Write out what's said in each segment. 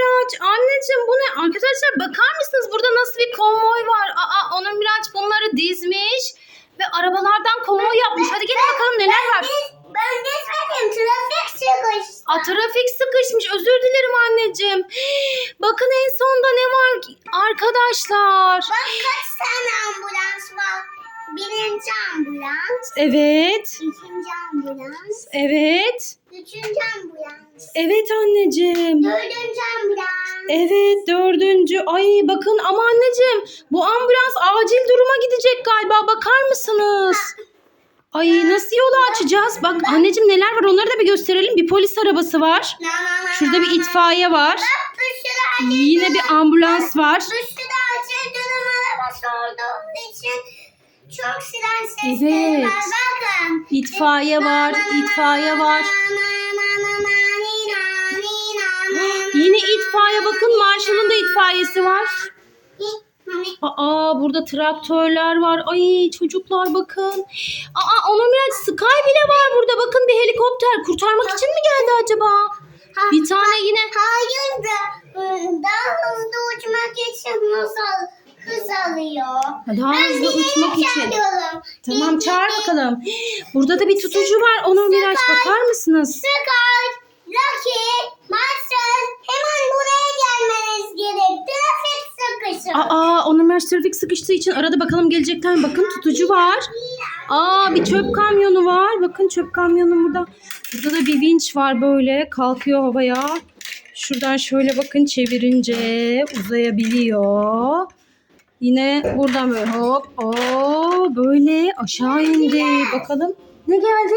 Miraç. Anneciğim bu ne? Arkadaşlar bakar mısınız? Burada nasıl bir konvoy var? Aa Onur Miraç bunları dizmiş. Ve arabalardan konvoy yapmış. Hadi gelin bakalım neler var. Ben geçmedim. Trafik çıkış. A, trafik sıkışmış. Özür dilerim anneciğim. Bakın en sonda ne var arkadaşlar. Bak kaç tane ambulans var. Birinci ambulans. Evet. ikinci ambulans. Evet. Evet anneciğim. Dördüncü ambulans. Evet dördüncü. Ay bakın ama anneciğim bu ambulans acil duruma gidecek galiba. Bakar mısınız? Ay nasıl yolu açacağız? Bak anneciğim neler var onları da bir gösterelim. Bir polis arabası var. Şurada bir itfaiye var. Yine bir ambulans var. Bir sürü acil durum arabası olduğu için çok siren sesleri Evet. var. Bakın. İtfaiye var, itfaiye var. Yine itfaiye bakın Marshall'ın da itfaiyesi var. Aa burada traktörler var. Ay çocuklar bakın. Aa Onur Miraç Sky bile var burada. Bakın bir helikopter. Kurtarmak için mi geldi acaba? Bir tane yine. Hayır da daha hızlı uçmak için nasıl hız alıyor? Daha Ben hızlı uçmak için. çağırıyorum. Tamam çağır bakalım. Burada da bir tutucu var. Onur Miraç bakar mısınız? Sky, Miraç trafik sıkıştığı için arada bakalım gelecekler mi? Bakın tutucu var. Aa bir çöp kamyonu var. Bakın çöp kamyonu burada. Burada da bir vinç var böyle. Kalkıyor havaya. Şuradan şöyle bakın çevirince uzayabiliyor. Yine buradan böyle hop oo böyle aşağı indi. Bakalım ne geldi?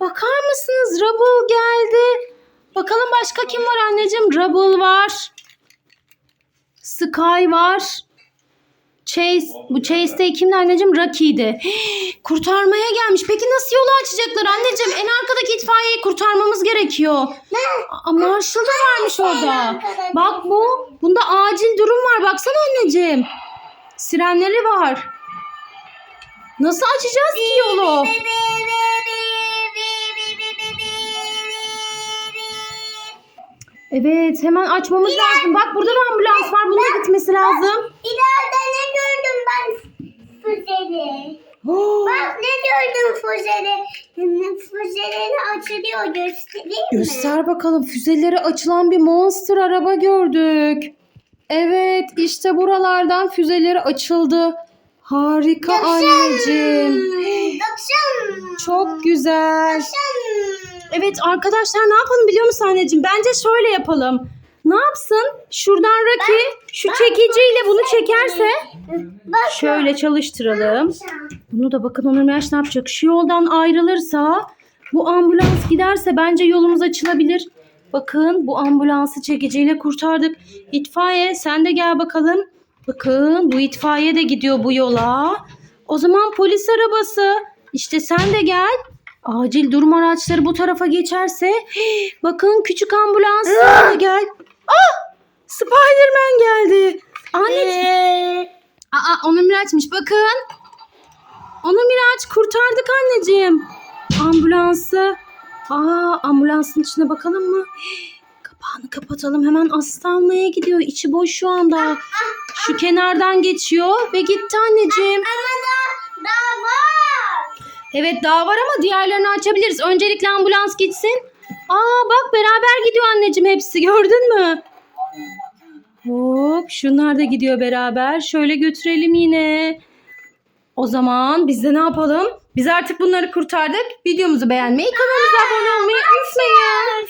Bakar mısınız? Rubble geldi. Bakalım başka kim var anneciğim? Rubble var. Sky var. Chase, bu Chase'de kimdi anneciğim? Rocky'di. Kurtarmaya gelmiş. Peki nasıl yolu açacaklar anneciğim? En arkadaki itfaiyeyi kurtarmamız gerekiyor. Aa, Marshall da varmış orada. Bak bu. Bunda acil durum var. Baksana anneciğim. Sirenleri var. Nasıl açacağız ki yolu? Evet hemen açmamız lazım. Bak burada da ambulans var. Bunun gitmesi lazım. İleride ne gördüm ben füzeli. Oo, Bak ne gördüm füzeli. Füzeleri açılıyor göstereyim mi? Göster bakalım füzeleri açılan bir monster araba gördük. Evet işte buralardan füzeleri açıldı. Harika anneciğim. Baksan. Çok güzel. Baksan. Evet arkadaşlar ne yapalım biliyor musun anneciğim? Bence şöyle yapalım. Ne yapsın? Şuradan Rocky şu çekiciyle bunu çekerse şöyle çalıştıralım. Bunu da bakın Onur Meraş ne yapacak? Şu yoldan ayrılırsa bu ambulans giderse bence yolumuz açılabilir. Bakın bu ambulansı çekiciyle kurtardık. İtfaiye sen de gel bakalım. Bakın bu itfaiye de gidiyor bu yola. O zaman polis arabası. İşte sen de gel. Acil durum araçları bu tarafa geçerse. Bakın küçük ambulans de gel. Ah! Spiderman geldi. Anneciğim. Aa onu Miraç'mış bakın. Onu Miraç kurtardık anneciğim. Ambulansı. Aa ambulansın içine bakalım mı? Kapağını kapatalım. Hemen aslı almaya gidiyor. İçi boş şu anda. Şu kenardan geçiyor ve gitti anneciğim. Ama. Evet daha var ama diğerlerini açabiliriz. Öncelikle ambulans gitsin. Aa bak beraber gidiyor anneciğim hepsi gördün mü? Hop şunlar da gidiyor beraber. Şöyle götürelim yine. O zaman biz de ne yapalım? Biz artık bunları kurtardık. Videomuzu beğenmeyi, kanalımıza abone olmayı unutmayın.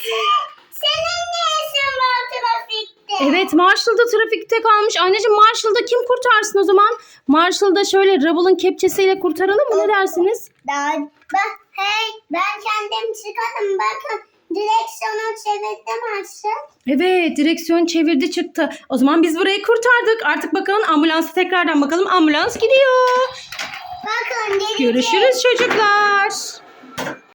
Senin ne işin var trafikte? Evet Marshall da trafikte kalmış. Anneciğim Marshall'da kim kurtarsın o zaman? Marshall'da şöyle Rubble'ın kepçesiyle kurtaralım mı? Ne dersiniz? Daha, bak hey ben kendim çıkarım bakın direksiyonu çevirdim aşağı. Evet direksiyon çevirdi çıktı. O zaman biz burayı kurtardık. Artık bakalım ambulansa tekrardan bakalım. Ambulans gidiyor. Bakın gelince- Görüşürüz çocuklar.